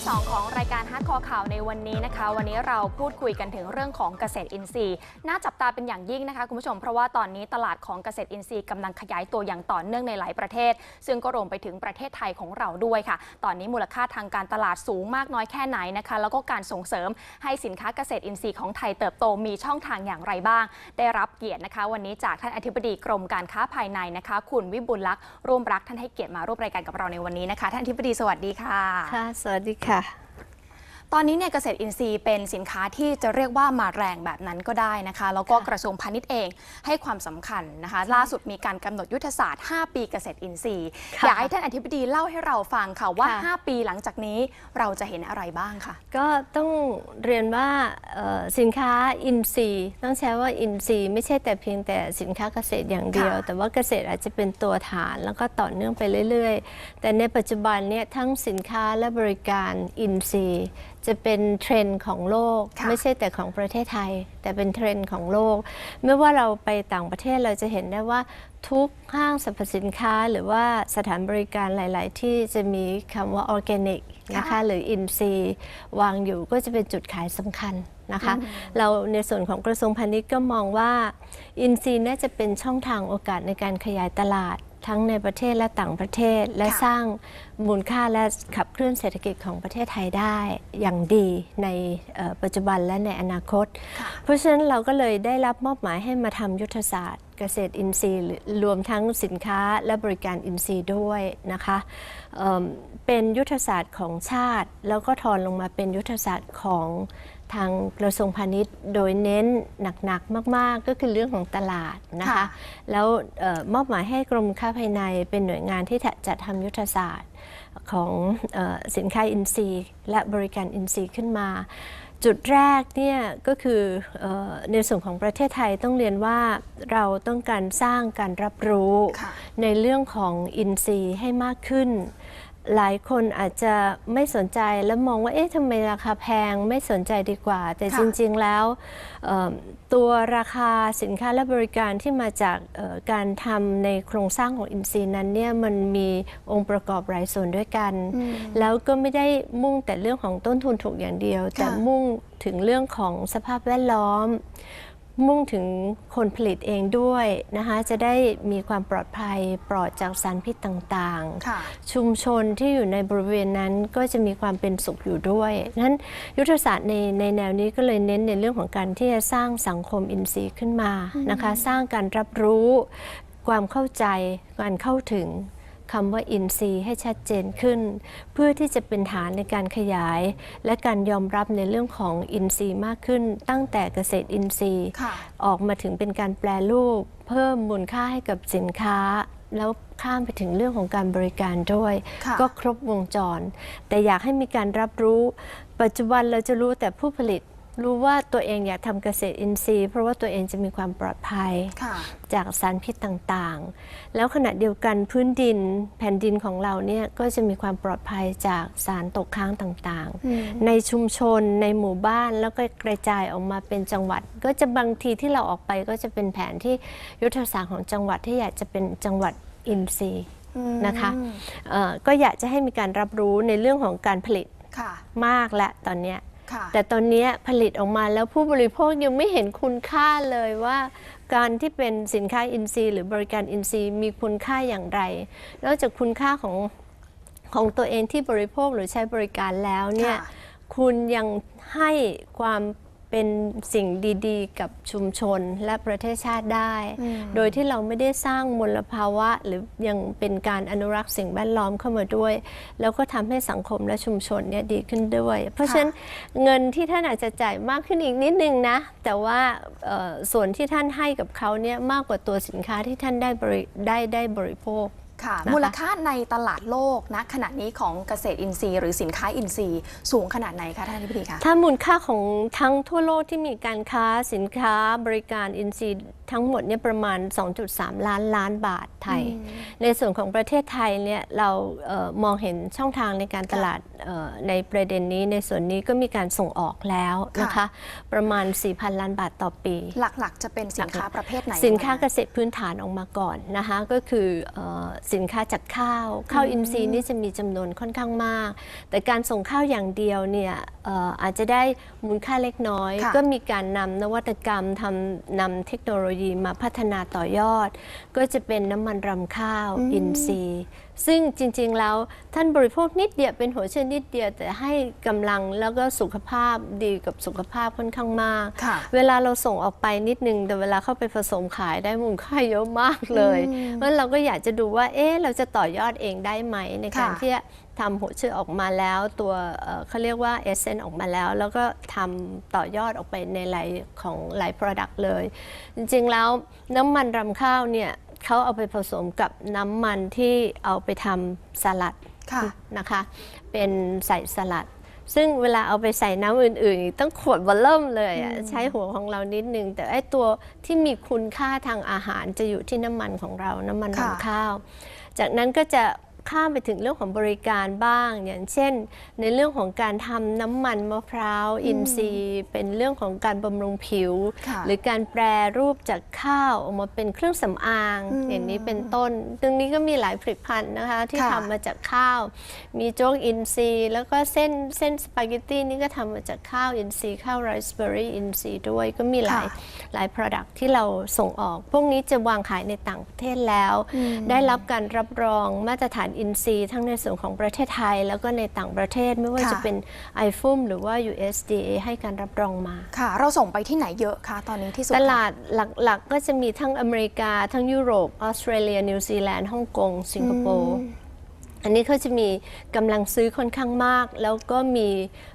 ที่ 2 ของรายการฮาร์ดคอข่าวในวันนี้นะคะ วันนี้เราพูดคุยกันถึงเรื่องของเกษตรอินทรีย์ น่าจับตาเป็นอย่างยิ่งนะคะคุณผู้ชม เพราะว่าตอนนี้ตลาดของเกษตรอินทรีย์กำลังขยายตัวอย่างต่อเนื่องในหลายประเทศ ซึ่งก็รวมไปถึงประเทศไทยของเราด้วยค่ะ ตอนนี้มูลค่าทางการตลาดสูงมากน้อยแค่ไหนนะคะ แล้วก็การส่งเสริมให้สินค้าเกษตรอินทรีย์ของไทยเติบโตมีช่องทางอย่างไรบ้าง ได้รับเกียรตินะคะ วันนี้จากท่านอธิบดีกรมการค้าภายในนะคะ คุณวิบุลลักษ์ร่วมรักท่านให้เกียรติมาร่วมรายการกับเราในวันนี้นะคะ ท่านอธิบดีสวัสดีค่ะค่ะสวัสดีค่ะ Fatihah ตอนนี้เนี่ยเกษตรอินทรีย์เป็นสินค้าที่จะเรียกว่ามาแรงแบบนั้นก็ได้นะคะ แล้วก็ค่ะกระทรวงพาณิชย์เองให้ความสำคัญนะคะ ล่าสุดมีการกำหนดยุทธศาสตร์ 5 ปีเกษตรอินทรีย์ค่ะอยากให้ท่านอธิบดีเล่าให้เราฟังค่ะว่าค่ะ5ปีหลังจากนี้เราจะเห็นอะไรบ้างค่ะ ก็ต้องเรียนว่าเอ่อสินค้าอินทรีย์ต้องใช้ว่าอินทรีย์ไม่ใช่แต่เพียงแต่สินค้าเกษตรอย่างเดียวค่ะแต่ว่าเกษตรอาจจะเป็นตัวฐานแล้วก็ต่อเนื่องไปเรื่อย ๆ แต่ในปัจจุบันเนี่ยทั้งสินค้าและบริการอินทรีย์จะเป็นเทรนด์ของโลกค่ะไม่ใช่แต่ของประเทศไทย แต่เป็นเทรนด์ของโลก ไม่ว่าเราไปต่างประเทศเราจะเห็นได้ว่าทุกห้างสรรพสินค้าหรือว่าสถานบริการหลาย ๆ ที่จะมีคำว่าออร์แกนิกนะคะค่ะหรืออินทรีย์วางอยู่ก็จะเป็นจุดขายสำคัญนะคะอืมเราในส่วนของกระทรวงพาณิชย์ก็มองว่าอินทรีย์น่าจะเป็นช่องทางโอกาสในการขยายตลาด ทั้งในประเทศและต่างประเทศ และค่ะสร้างมูลค่าและขับเคลื่อนเศรษฐกิจของประเทศไทยได้อย่างดีในเอ่อปัจจุบันและในอนาคตค่ะเพราะฉะนั้นเราก็เลยได้รับมอบหมายให้มาทำยุทธศาสตร์เกษตรอินทรีย์หรือรวมทั้งสินค้าและบริการอินทรีย์ด้วยนะคะเอิ่มเป็นยุทธศาสตร์ของชาติ แล้วก็ทอนลงมาเป็นยุทธศาสตร์ของ ทางกระทรวงพาณิชย์โดยเน้นหนักๆมาก ๆ ก็คือเรื่องของตลาดนะคะค่ะแล้วเออมอบหมายให้กรมค้าภายในเป็นหน่วยงานที่จะจัดทำยุทธศาสตร์ของเออสินค้าอินทรีย์ และบริการอินทรีย์ขึ้นมา จุดแรกเนี่ยก็คือเออในส่วนของประเทศไทยต้องเรียนว่าเราต้องการสร้างการรับรู้ค่ะในเรื่องของอินทรีย์ให้มากขึ้น หลายคนอาจจะไม่สนใจแล้วมองว่า เอ๊ะทำไมราคาแพงไม่สนใจดีกว่า แต่ค่ะจริง ๆ แล้วเอ่อตัวราคาสินค้าและบริการที่มาจากเอ่อการทำในโครงสร้างของอินทรีย์นั้นเนี่ยมันมีองค์ประกอบหลายส่วนด้วยกันอืมแล้วก็ไม่ได้มุ่งแต่เรื่องของต้นทุนถูกอย่างเดียว แต่ค่ะมุ่งถึงเรื่องของสภาพแวดล้อม มุ่งถึงคนผลิตเองด้วยนะคะจะได้มีความปลอดภัยปลอดจากสารพิษต่างๆค่ะชุมชนที่อยู่ในบริเวณนั้นก็จะมีความเป็นสุขอยู่ด้วยนั้นยุทธศาสตร์ในในแนวนี้ก็เลยเน้นในเรื่องของการที่จะสร้างสังคมอินทรีย์ขึ้นมานะคะ สร้างการรับรู้ ความเข้าใจการเข้าถึง คำว่าอินทรีย์ให้ชัดเจนขึ้น เพื่อที่จะเป็นฐานในการขยาย และการยอมรับในเรื่องของอินทรีย์มากขึ้น ตั้งแต่เกษตรอินทรีย์ค่ะออกมาถึงเป็นการแปลรูป เพิ่มมูลค่าให้กับสินค้าแล้วข้ามไปถึงเรื่องของการบริการด้วยค่ะก็ครบวงจร แต่อยากให้มีการรับรู้ ปัจจุบันเราจะรู้แต่ผู้ผลิต รู้ว่าตัวเองอยากทำเกษตรอินทรีย์ เพราะว่าตัวเองจะมีความปลอดภัยค่ะจากสารพิษต่างๆ แล้วขณะเดียวกันพื้นดินแผ่นดินของเราเนี่ยก็จะมีความปลอดภัยจากสารตกค้างต่างอืมๆในชุมชนในหมู่บ้านแล้วก็กระจายออกมาเป็นจังหวัด ก็จะบางทีที่เราออกไปก็จะเป็นแผนที่ยุทธศาสตร์ของจังหวัดที่อยากจะเป็นจังหวัดอินทรีย์อืมนะคะเอ่อก็อยากจะให้มีการรับรู้ในเรื่องของการผลิตค่ะมากและตอนเนี้ยค่ะ แต่ตอนเนี้ยผลิตออกมาแล้วผู้บริโภคยังไม่เห็นคุณค่าเลยว่า การที่เป็นสินค้าอินทรีย์หรือบริการอินทรีย์มีคุณค่าอย่างไร นอกจากคุณค่าของของตัวเองที่บริโภคหรือใช้บริการแล้วเนี่ยค่ะคุณยังให้ความ เป็นสิ่งดีๆ กับชุมชนและประเทศชาติได้อืมโดยที่เราไม่ได้สร้างมลภาวะ หรือยังเป็นการอนุรักษ์สิ่งแวดล้อมเข้ามาด้วย แล้วก็ทำให้สังคมและชุมชนเนี่ยดีขึ้นด้วย เพราะฉะนั้นเงินที่ท่านอาจจะจ่ายมากขึ้นอีกนิดนึงนะ แต่ว่าเอ่อส่วนที่ท่านให้กับเขาเนี่ยมากกว่าตัวสินค้าที่ท่านได้บริได้ได้บริโภค ค่ะนะคะมูลค่าในตลาดโลกนะขณะนี้ของเกษตรอินทรีย์หรือสินค้าอินทรีย์สูงขนาดไหนคะท่านอธิบดีคะถ้ามูลค่าของทั้งทั่วโลกที่มีการค้าสินค้าบริการอินทรีย์ทั้งหมดเนี่ยประมาณ 2.3 ล้านล้านบาทไทย ในส่วนของประเทศไทยเนี่ยเราเออมองเห็นช่องทางในการตลาดเอ่อในประเด็นนี้ในส่วนนี้ก็มีการส่งออกแล้วนะคะค่ะประมาณ 4,000 ล้านบาทต่อปี หลักๆ จะเป็นสินค้าประเภทไหน สินค้าคะเกษตรพื้นฐานออกมาก่อนนะคะ ก็คือเออสินค้าจากข้าว ข้าวอินทรีย์นี่จะมีจำนวนค่อนข้างมาก แต่การส่งข้าวอย่างเดียวเนี่ยเอ่ออาจจะได้มูลค่าเล็กน้อยค่ะก็มีการนำนวัตกรรมทำนำเทคโนโลยีมาพัฒนาต่อยอด ก็จะเป็นน้ำมันรำข้าวอืมอินทรีย์ ซึ่งจริง ๆ แล้วท่านบริโภคนิดเดียวเป็นหัวเชื้อนิดเดียว แต่ให้กำลังแล้วก็สุขภาพดีกับสุขภาพค่อนข้างมากค่ะเวลาเราส่งออกไปนิดนึง แต่เวลาเข้าไปผสมขายได้มูลค่าเยอะมากเลยอืมเพราะฉะนั้นเราก็อยากจะดูว่าเอ๊ะเราจะต่อยอดเองได้ไหมในการค่ะที่จะทำหัวเชื้อออกมาแล้ว ตัวเอ่อเขาเรียกว่าเอเซนออกมาแล้ว แล้วก็ทำต่อยอดออกไปในหลายของหลาย Product เลย จริงๆแล้วน้ำมันรำข้าวเนี่ย เขาเอาไปผสมกับน้ำมันที่เอาไปทำสลัดค่ะนะคะ เป็นใส่สลัด ซึ่งเวลาเอาไปใส่น้ำอื่นๆอีกต้องขวดวอลเริ่มเลยอะใช้หัวของเรานิดนึง แต่ไอ้ตัวที่มีคุณค่าทางอาหารจะอยู่ที่น้ำมันของเราน้ำมันค่ะรำข้าว จากนั้นก็จะ ข้ามไปถึงเรื่องของบริการบ้าง อย่างเช่น ในเรื่องของการทำน้ำมันมะพร้าวอินทรีย์ เป็นเรื่องของการบำรุงผิวค่ะหรือการแปรรูปจากข้าวออกมาเป็นเครื่องสำอางอืมอย่างนี้เป็นต้นตรงนี้ก็มีหลายผลิตภัณฑ์นะคะที่ค่ะทำมาจากข้าว มีโจ๊กอินทรีย์ แล้วก็เส้นเส้นสปาเกตตี้นี่ก็ทำมาจากข้าวอินทรีย์ข้าวไรซ์เบอร์รี่อินทรีย์ด้วยก็มีหลายค่ะหลาย Product ที่เราส่งออก พวกนี้จะวางขายในต่างประเทศแล้วอืมได้รับการรับรองมาตรฐานอินทรีย์ทั้งในส่วนของประเทศไทย แล้วก็ในต่างประเทศไม่ว่าค่ะจะเป็น i f u m หรือว่า USDA ให้การรับรองมาค่ะ เราส่งไปที่ไหนเยอะคะตอนนี้ที่สุดตลาดหลักๆก็จะมีทั้งอเมริกา ทั้งยุโรปออสเตรเลีย นิวซีแลนด์ฮ่องกง สิงคโปร์ อันนี้เขาจะมีกำลังซื้อค่อนข้างมาก แล้วก็มี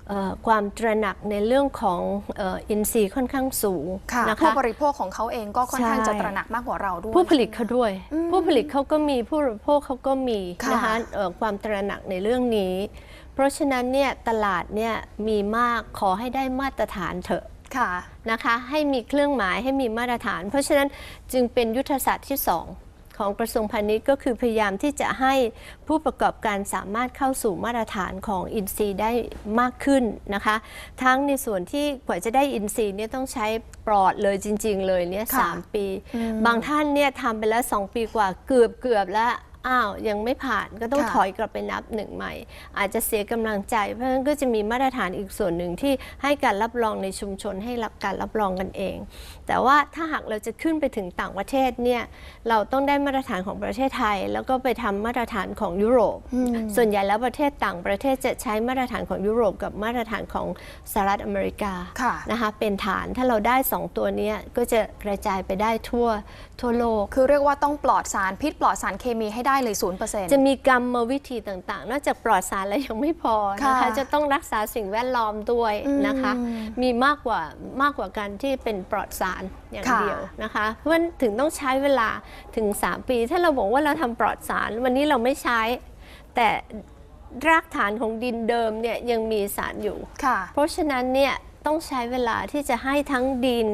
เอ่อความตระหนักในเรื่องของเอ่ออินทรีย์ค่อนข้างสูงค่ะนะผู้คะบริโภคของเขาเองก็ค่อนข้างใช่จะตระหนักมากกว่าเราด้วย ผู้ผลิตเขาด้วย ผู้ผลิตเขาก็มีผู้บริโภคเขาก็มีค่ะนะคะเอ่อความตระหนักในเรื่องนี้ เพราะฉะนั้นเนี่ยตลาดเนี่ยมีมากขอให้ได้มาตรฐานเถอะค่ะนะคะให้มีเครื่องหมายให้มีมาตรฐาน เพราะฉะนั้นจึงเป็นยุทธศาสตร์ที่2 ของกระทรวงพาณิชย์ก็คือพยายามที่จะให้ผู้ประกอบการสามารถเข้าสู่มาตรฐานของอินซีย์ได้มากขึ้นนะคะ ทั้งในส่วนที่กว่าจะได้อินซีย์เนี่ยต้องใช้ปลอดเลยจริง ๆ เลยเนี่ยค่ะสามปี บางท่านเนี่ยทำไปแล้ว 2 ปีกว่าเกือบเกือบแล้ว อ้าวยังไม่ผ่านก็ต้องค่ะถอยกลับไปนับหนึ่งใหม่ อาจจะเสียกำลังใจ เพราะฉะนั้นก็จะมีมาตรฐานอีกส่วนหนึ่งที่ให้การรับรองในชุมชนให้รับการรับรองกันเอง แต่ว่าถ้าหากเราจะขึ้นไปถึงต่างประเทศเนี่ยเราต้องได้มาตรฐานของประเทศไทย แล้วก็ไปทำมาตรฐานของยุโรปส่วนใหญ่แล้วประเทศต่างประเทศจะใช้มาตรฐานของยุโรปกับมาตรฐานของสหรัฐอเมริกาค่ะ นะคะเป็นฐานถ้าเราได้ 2 ตัวเนี้ยก็จะกระจายไปได้ทั่วทั่วโลก คือเรียกว่าต้องปลอดสารพิษปลอดสารเคมีให้ได้เลยศูนย์เปอร์เซ็นต์จะมีกรรมวิธีต่างๆ นอกจากปลอดสารแล้วยังไม่พอนะคะค่ะจะต้องรักษาสิ่งแวดล้อมด้วยนะคะอืมมีมากกว่ามากกว่าการที่เป็นปลอดสารอย่างค่ะเดียวนะคะ เพราะฉะนั้นถึงต้องใช้เวลาถึง 3 ปี ถ้าเราบอกว่าเราทำปลอดสาร วันนี้เราไม่ใช้ แต่รากฐานของดินเดิมเนี่ยยังมีสารอยู่ค่ะเพราะฉะนั้นเนี่ย ต้องใช้เวลาที่จะให้ทั้งดิน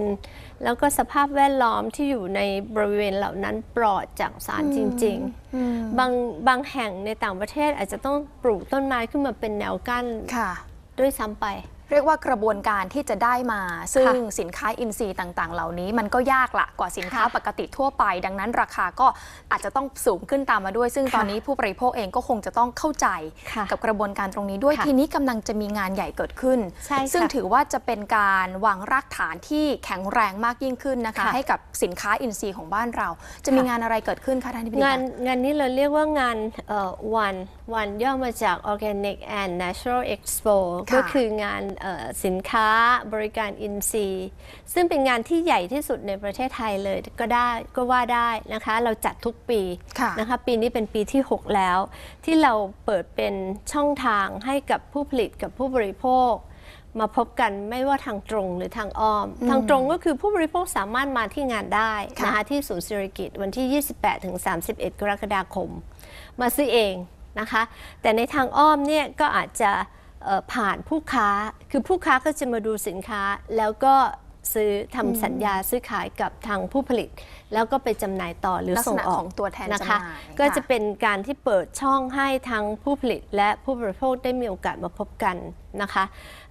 แล้วก็สภาพแวดล้อมที่อยู่ในบริเวณเหล่านั้นปลอดจากสารจริง ๆ บางบางแห่งในต่างประเทศอาจจะต้องปลูกต้นไม้ขึ้นมาเป็นแนวกั้นค่ะด้วยซ้ำไป เรียกว่ากระบวนการที่จะได้มา ซึ่งค่ะสินค้าอินทรีย์ต่างๆ เหล่านี้ มันก็ยากละกว่าสินค้าค่ะปกติทั่วไป ดังนั้นราคาก็อาจจะต้องสูงขึ้นตามมาด้วย ซึ่งค่ะตอนนี้ผู้บริโภคเองก็คงจะต้องเข้าใจค่ะกับกระบวนการตรงนี้ด้วยค่ะทีนี้กำลังจะมีงานใหญ่เกิดขึ้นใช่ค่ะซึ่งถือว่าจะเป็นการวางรากฐานที่แข็งแรงมากยิ่งขึ้นนะคะค่ะให้กับสินค้าอินทรีย์ของบ้านเรา จะมีค่ะงานอะไรเกิดขึ้นคะท่านที่ปรึกงานษางานนี้เราเรียกว่างานวันวันย่อมาจาก Organic and Natural Expo ค่ะก็คืองานเอ่อสินค้าบริการอินทรีย์ ซึ่งเป็นงานที่ใหญ่ที่สุดในประเทศไทยเลยก็ได้ก็ว่าได้นะคะ เราจัดทุกปีค่ะนะคะปีนี้เป็นปีที่ 6 แล้ว ที่เราเปิดเป็นช่องทางให้กับผู้ผลิตกับผู้บริโภค มาพบกันไม่ว่าทางตรงหรือทางอ้อม ทางตรงก็คือผู้บริโภคสามารถมาที่งานได้ค่ะนะคะที่ศูนย์ศิริกิตวันที่ 28ถึง31 กรกฎาคม มาซื้อเอง นะคะ แต่ในทางอ้อมเนี่ยก็อาจจะเอ่อผ่านผู้ค้า คือผู้ค้าก็จะมาดูสินค้าแล้วก็ซื้อทำสัญญาซื้อขายกับทางผู้ผลิต แล้วก็ไปจำหน่ายต่อหรือลักษส่งณะออขกองตัวแทนนะจำหคะน่ายก็ค่จะเป็นการที่เปิดช่องให้ทั้งผู้ผลิตและผู้บริโภคได้มีโอกาสมาพบกันนะคะ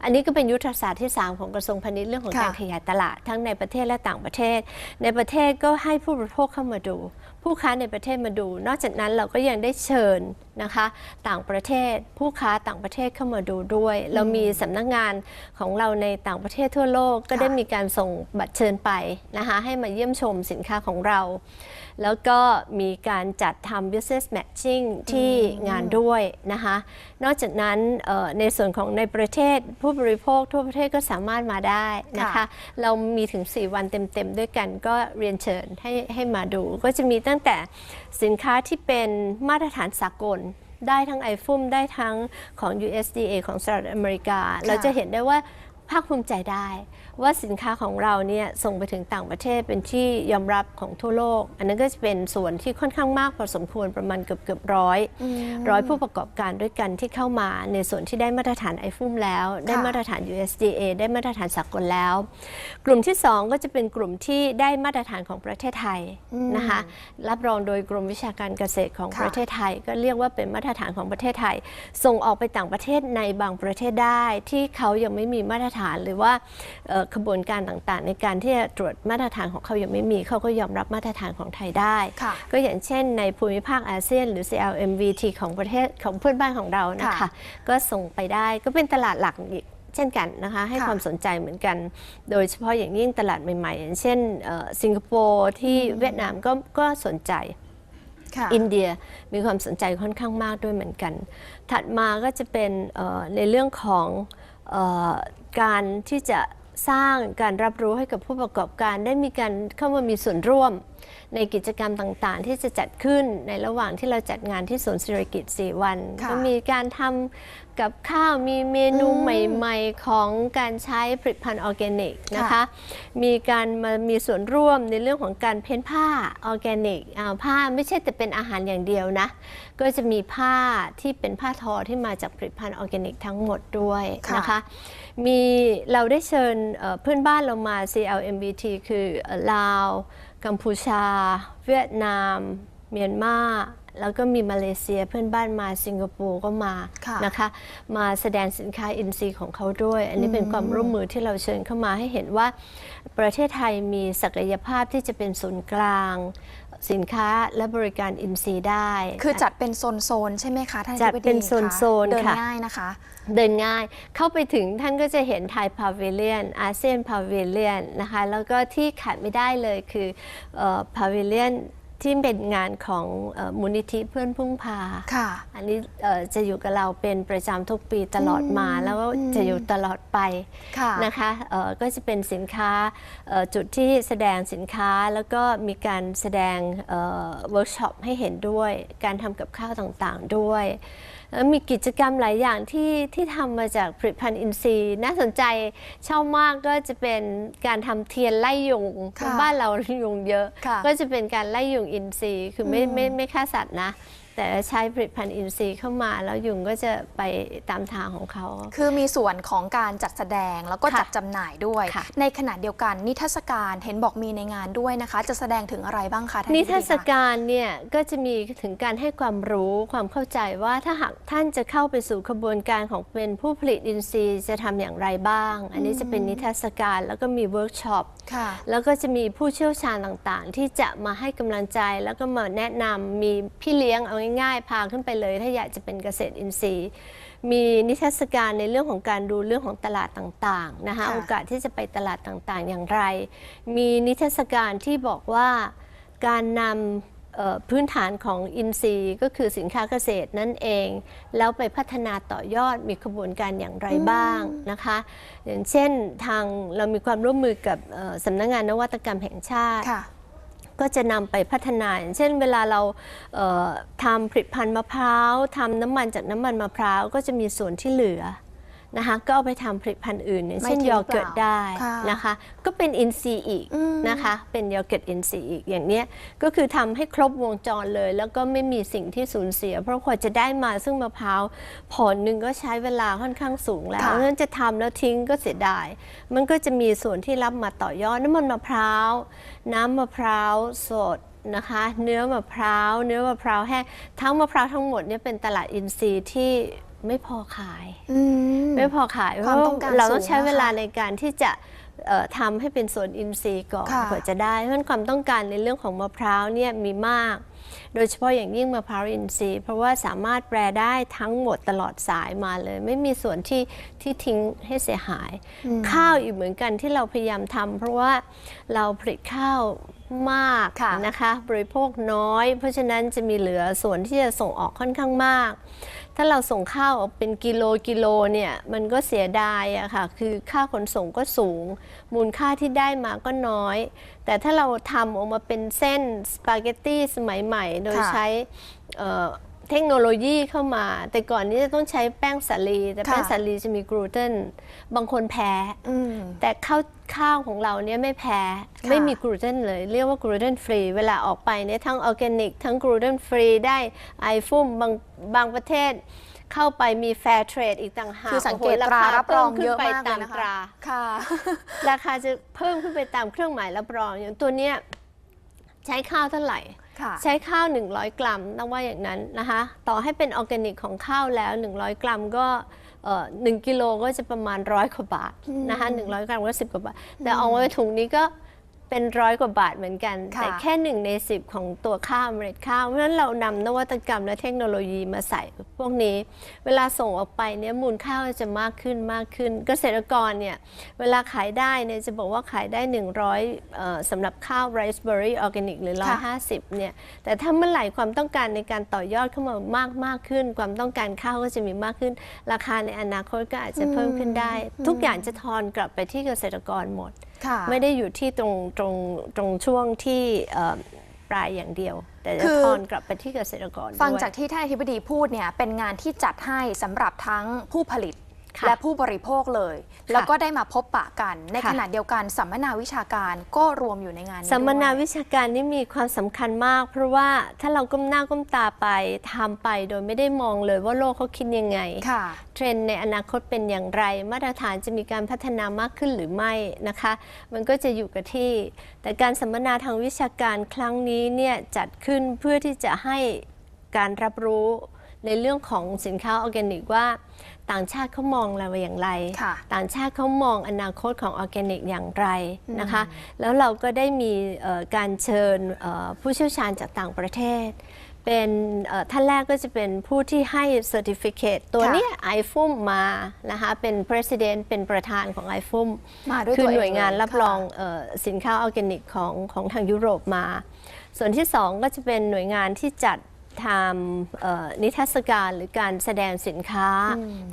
อันนี้ก็เป็นยุทธศาสตร์ที่ 3 ของกระทรวงพาณิชย์เรื่องของค่ะการขยายตลาดทั้งในประเทศและต่างประเทศ ในประเทศก็ให้ผู้บริโภคเข้ามาดู ผู้ค้าในประเทศมาดู นอกจากนั้นเราก็ยังได้เชิญนะคะ ต่างประเทศ ผู้ค้าต่างประเทศเข้ามาดูด้วย เรามีสำนักงานของเราในต่างประเทศทั่วโลก ก็ได้มีการส่งบัตรเชิญไปนะคะ ให้มาเยี่ยมชมสินค้าของเรา แล้วก็มีการจัดทำ business matching ที่งานด้วยนะคะนอกจากนั้นเอ่อในส่วนของในประเทศผู้บริโภคทั่วประเทศก็สามารถมาได้นะคะค่ะเรามีถึง 4 วันเต็ม ๆ ด้วยกันก็เรียนเชิญให้ให้มาดู ก็จะมีตั้งแต่สินค้าที่เป็นมาตรฐานสากลได้ทั้ง iPhone ได้ทั้งของ USDA ของสหรัฐอเมริกา เราจะเห็นได้ว่าภาคภูมิใจได้ ว่าสินค้าของเราเนี่ยส่งไปถึงต่างประเทศเป็นที่ยอมรับของทั่วโลก อันนั้นก็จะเป็นส่วนที่ค่อนข้างมากพอสมควรประมาณเกือบเกือบร้อยร้อยผู้ประกอบการด้วยกันที่เข้ามาในส่วนที่ได้มาตรฐาน i อฟุมแล้ว ได้มาตรฐาน USDA ได้มาตรฐานสากลแล้ว กลุ่มที่ 2 ก็จะเป็นกลุ่มที่ได้มาตรฐานของประเทศไทยนะคะรับรองโดยกรมวิชาการเกษตรของค่ะประเทศไทย ก็เรียกว่าเป็นมาตรฐานของประเทศไทย ส่งออกไปต่างประเทศในบางประเทศได้ ที่เขายังไม่มีมาตรฐานหรือว่าเอ่อขบวนการต่างๆ ในการที่จะตรวจมาตรฐานของเขายังไม่มี เขาก็ยอมรับมาตรฐานของไทยได้ค่ะก็อย่างเช่นในภูมิภาคอาเซียน หรือ CLMVT ของประเทศของเพื่อนบ้านของเรานะคะค่ะก็ส่งไปได้ก็เป็นตลาดหลักอีกเช่นกันนะคะให้ค่ะความสนใจเหมือนกัน โดยเฉพาะอย่างยิ่งตลาดใหม่ๆ อย่างเช่นเอ่อสิงคโปร์ที่เวียดนามก็ก็สนใจค่ะอินเดียมีความสนใจค่อนข้างมากด้วยเหมือนกัน ถัดมาก็จะเป็นเอ่อในเรื่องของเออการที่จะ สร้างการรับรู้ให้กับผู้ประกอบการได้มีการเข้ามามีส่วนร่วม ในกิจกรรมต่างๆ ที่จะจัดขึ้นในระหว่างที่เราจัดงานที่สวนสิริกิต4วันค่ะก็มีการทำกับข้าวมีเมนูอืมใหม่ๆ ของการใช้ผลิตภัณฑ์ออร์แกนิกนะคะค่ะมีการมามีส่วนร่วมในเรื่องของการเพ้นผ้าออร์แกนิกอ่าผ้าไม่ใช่แต่เป็นอาหารอย่างเดียวนะ ก็จะมีผ้าที่เป็นผ้าทอที่มาจากผลิตภัณฑ์ออร์แกนิกทั้งหมดด้วยค่ะนะคะ มีเราได้เชิญเอ่อเพื่อนบ้านเรามา CLMBT คือเอ่อลาว กัมพูชา เวียดนาม เมียนมาแล้วก็มีมาเลเซียเพื่อนบ้านมาสิงคโปร์ก็มาค่ะนะคะ มาแสดงสินค้าอินซีย์ของเขาด้วย อันนี้เป็นความร่วมมือที่เราเชิญเข้ามาให้เห็นว่า ประเทศไทยมีศักยภาพที่จะเป็นศูนย์กลาง สินค้าและบริการอินซีย์ได้ คือจัดเป็นโซนๆใช่ไหมคะท่านจัดอธิบเป็นคะโซนๆเดินค่ะง่ายนะคะ เดินง่ายเข้าไปถึงท่านก็จะเห็นไทยพาวิเลียนอาเซียนพาวิเลียนนะคะ แล้วก็ที่ขาดไม่ได้เลยคือพาวิเลียน ที่เป็นงานของเอ่อมูลนิธิเพื่อนพึ่งพา ค่ะ อันนี้เอ่อจะอยู่กับเราเป็นประจำทุกปีตลอดมาอืมแล้วก็อืมจะอยู่ตลอดไปค่ะนะคะเอ่อก็จะเป็นสินค้าเอ่อจุดที่แสดงสินค้าแล้วก็มีการแสดงเวิร์กช็อปให้เห็นด้วย การทำกับข้าวต่างๆด้วย แล้วมีกิจกรรมหลายอย่างที่ที่ทำมาจากผลิตภัณฑ์อินทรีย์ น่าสนใจชอบมากก็จะเป็นการทำเทียนไล่ยุงค่ะบ้านเรายุงเยอะ ค่ะก็จะเป็นการไล่ยุงอินทรีย์คือไม่อืมไม่ไม่ฆ่าสัตว์นะ แต่ใช้ผลิตภัณฑ์อินทรีย์เข้ามา แล้วยุงก็จะไปตามทางของเขา คือมีส่วนของการจัดแสดงแล้วก็ค่ะจัดจำหน่ายด้วยค่ะในขณะเดียวกันนิทรรศการเห็นบอกมีในงานด้วยนะคะ จะแสดงถึงอะไรบ้างคะท่านนิอธิบทรดีรศคะการเนี่ยก็จะมีถึงการให้ความรู้ความเข้าใจว่าถ้าหากท่านจะเข้าไปสู่ขบวนการของเป็นผู้ผลิตอินทรีย์จะทำอย่างไรบ้าง อันนี้จะเป็นนิทรรศการแล้วก็มีเวิร์กช็อปค่ะแล้วก็จะมีผู้เชี่ยวชาญต่างๆ ที่จะมาให้กำลังใจแล้วก็มาแนะนำมีพี่เลี้ยงเอาง่ายๆ พาขึ้นไปเลย ถ้าอยากจะเป็นเกษตรอินทรีย์ มีนิทรรศการในเรื่องของการดูเรื่องของตลาดต่างๆนะคะค่ะ โอกาสที่จะไปตลาดต่างๆ อย่างไร มีนิทรรศการที่บอกว่าการนำเอ่อพื้นฐานของอินทรีย์ก็คือสินค้าเกษตรนั่นเอง แล้วไปพัฒนาต่อยอดมีขบวนการอย่างไรบ้างนะคะ อย่างเช่นทางเรามีความร่วมมือกับเอ่อสำนักงานนวัตกรรมแห่งชาติ ค่ะ ก็จะนำไปพัฒนา อย่างเช่นเวลาเราเอ่อทำผลิตภัณฑ์มะพร้าวทำน้ำมันจากน้ำมันมะพร้าวก็จะมีส่วนที่เหลือ นะคะก็เอาไปทำผลิตภัณฑ์อื่นอย่างไม่เช่นทิ้งโยเกิร์ตเปล่าได้ค่ะนะคะ ก็เป็นอินทรีย์อีกอืมนะคะ เป็นโยเกิร์ตอินทรีย์อีกอย่างเนี้ยก็คือทำให้ครบวงจรเลย แล้วก็ไม่มีสิ่งที่สูญเสีย เพราะกว่าจะได้มาซึ่งมะพร้าวผลหนึ่งก็ใช้เวลาค่อนข้างสูงแล้วค่ะเพราะฉะนั้นจะทำแล้วทิ้งก็เสียดาย มันก็จะมีส่วนที่รับมาต่อยอดน้ำมันมะพร้าว น้ำมะพร้าวสดนะคะเนื้อมะพร้าว เนื้อมะพร้าวแห้งทั้งมะพร้าวทั้งหมดเนี่ยเป็นตลาดอินทรีย์ที่ ไม่พอขายอืมไม่พอขายเพความราะต้องการเราต้องสูงใช้เวลานะคะในการที่จะเอ่อทำให้เป็นสวนอินทรีย์ก่อนค่ะกว่าจะได้ เพราะฉะนั้นความต้องการในเรื่องของมะพร้าวเนี่ยมีมาก โดยเฉพาะอย่างยิ่งมะพร้าวอินทรีย์ เพราะว่าสามารถแปรได้ทั้งหมดตลอดสายมาเลย ไม่มีส่วนที่ที่ทิ้งให้เสียหาย ข้าวอีกเหมือนกันที่เราพยายามทำเพราะว่าเราผลิตข้าวมากค่ะนะคะ บริโภคน้อย เพราะฉะนั้นจะมีเหลือส่วนที่จะส่งออกค่อนข้างมาก ถ้าเราส่งข้าวออกเป็นกิโลกิโลเนี่ยมันก็เสียดายอะค่ะคือค่าขนส่งก็สูง มูลค่าที่ได้มาก็น้อย แต่ถ้าเราทำออกมาเป็นเส้นสปาเกตตี้สมัยใหม่ โดยค่ะ ใช้เอ่อเทคโนโลยีเข้ามา แต่ก่อนนี้จะต้องใช้แป้งสาลี แต่แป้งค่ะ สาลีจะมีกลูเตนบางคนแพ้ อืม แต่ข้าว ข้าวของเราเนี่ยไม่แพ้ค่ะไม่มีกลูเตนเลย เรียกว่ากลูเตนฟรีเวลาออกไปเนี่ยทั้งออร์แกนิก ทั้งกลูเตนฟรีได้ไอฟุ่มบางบางประเทศเข้าไปมีแฟร์เทรดอีกต่างหากคือสังเกตโโหตราครับรองพิ่เยอะขึ้นมากไปเลยตามนะคะตราค่ะ ราคาจะเพิ่มขึ้นไปตามเครื่องหมายรับรอง อย่างตัวเนี้ยใช้ข้าวเท่าไหร่ค่ะใช้ข้าว 100 กรัมต้องว่าอย่างนั้นนะคะ ต่อให้เป็นออร์แกนิกของข้าวแล้ว 100 กรัมก็เอ่อ หนึ่งกิโลก็จะประมาณร้อยกว่าบาทนะคะ100กรัมก็10กว่าบาท แต่เอาไว้ถุงนี้ก็ เป็นร้อยกว่าบาทเหมือนกันค่ะแต่แค่หนึ่งใน10ของตัวข้าวเมล็ดข้าวเพราะฉะนั้นเรานำนวัตกรรมและเทคโนโลยีมาใส่พวกนี้ เวลาส่งออกไปเนี่ยมูลค่าก็จะมากขึ้นมากขึ้น เกษตรกรเนี่ยเวลาขายได้เนี่ยจะบอกว่าขายได้ 100เอ่อสำหรับข้าวไรซ์เบอร์รี่ออร์แกนิกหรือค่ะ150เนี่ยแต่ถ้าเมื่อไหร่ความต้องการในการต่อยอดเข้ามามากมากขึ้น ความต้องการข้าวก็จะมีมากขึ้น ราคาในอนาคตก็อาจจะเพิ่มขึ้นได้ ทุกอย่างจะทอนกลับไปที่เกษตรกรหมดค่ะ ไม่ได้อยู่ที่ตรงตรงตรงช่วงที่เอ่อปลายอย่างเดียว แต่จะคือทอนกลับไปที่เกษตรกรฟังด้วยจากที่ท่านอธิบดีพูดเนี่ยเป็นงานที่จัดให้สำหรับทั้งผู้ผลิตค่ะ และผู้บริโภคเลย แล้วก็ได้มาพบปะกัน ในค่ะขณะเดียวกันสัมมนาวิชาการก็รวมอยู่ในงานนี้สัมมนาด้วยวิชาการนี่มีความสำคัญมาก เพราะว่าถ้าเราก้มหน้าก้มตาไปทำไป โดยไม่ได้มองเลยว่าโลกเขาคิดยังไงค่ะเทรนด์ในอนาคตเป็นอย่างไร มาตรฐานจะมีการพัฒนามากขึ้นหรือไม่นะคะ มันก็จะอยู่กับที่ แต่การสัมมนาทางวิชาการครั้งนี้เนี่ยจัดขึ้นเพื่อที่จะให้การรับรู้ ในเรื่องของสินค้าออร์แกนิกว่า ต่างชาติเขามองเราอย่างไรค่ะต่างชาติเขามองอนาคตของออร์แกนิกอย่างไรนะคะ แล้วเราก็ได้มีเอ่อการเชิญเอ่อผู้เชี่ยวชาญจากต่างประเทศ เป็นเอ่อท่านแรกก็จะเป็นผู้ที่ให้ Certificate ตัวค่ะเนี้ยไอฟุมมานะคะเป็น President เป็นประธานของไอฟุมมาด้วยคือตัวเองหน่วยงานเลยรับค่ะรองเออสินค้าออร์แกนิกของของทางยุโรปมา ส่วนที่สองก็จะเป็นหน่วยงานที่จัด ทำเอ่อนิทรรศการหรือการแสดงสินค้า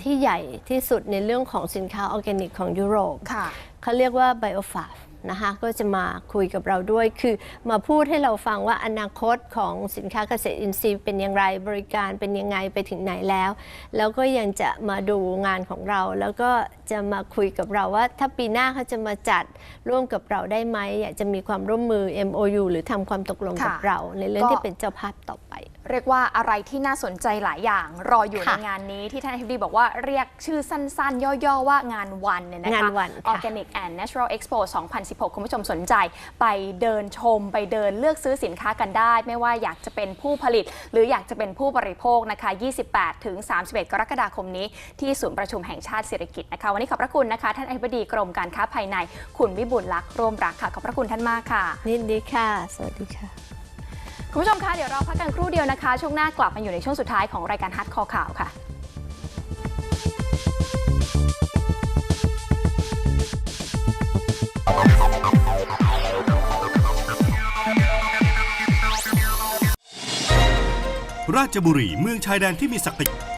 ที่ใหญ่ที่สุดในเรื่องของสินค้าออร์แกนิกของยุโรปค่ะเขาเรียกว่า BioFab นะคะก็จะมาคุยกับเราด้วย คือมาพูดให้เราฟังว่าอนาคตของสินค้าเกษตรอินทรีย์เป็นอย่างไรบริการเป็นยังไงไปถึงไหนแล้ว แล้วก็ยังจะมาดูงานของเรา แล้วก็จะมาคุยกับเราว่า ถ้าปีหน้าเขาจะมาจัดร่วมกับเราได้ไหมอยากจะมีความร่วมมือ MOU หรือทำความตกลงกับค่ะเรา ในเรื่องก็ที่เป็นเจ้าภาพต่อไป เรียกว่าอะไรที่น่าสนใจหลายอย่างรออยู่ในค่ะงานนี้ที่ท่านอธิบดีบอกว่าเรียกชื่อสั้นๆ ย่อๆว่างานวันเนี่ยนะคะงานวันค่ะ Organic and Natural Expo 2016 คุณผู้ชมสนใจ ไปเดินชม ไปเดินเลือกซื้อสินค้ากันได้ ไม่ว่าอยากจะเป็นผู้ผลิต หรืออยากจะเป็นผู้บริโภคนะคะ 28 ถึง 31 กรกฎาคมนี้ ที่ศูนย์ประชุมแห่งชาติเศรษฐกิจนะคะ วันนี้ขอบพระคุณนะคะ ท่านอธิบดีกรมการค้าภายใน คุณวิบุลลักษณ์ร่วมรักค่ะขอบพระคุณท่านมากค่ะนินดีค่ะ สวัสดีค่ะ คุณผู้ชมคะเดี๋ยวเราพักกันครู่เดียวนะคะ ช่วงหน้ากลับมาอยู่ในช่วงสุดท้ายของรายการฮัทคอข่าวค่ะราชบุรีเมืองชายแดนที่มีศักดิ์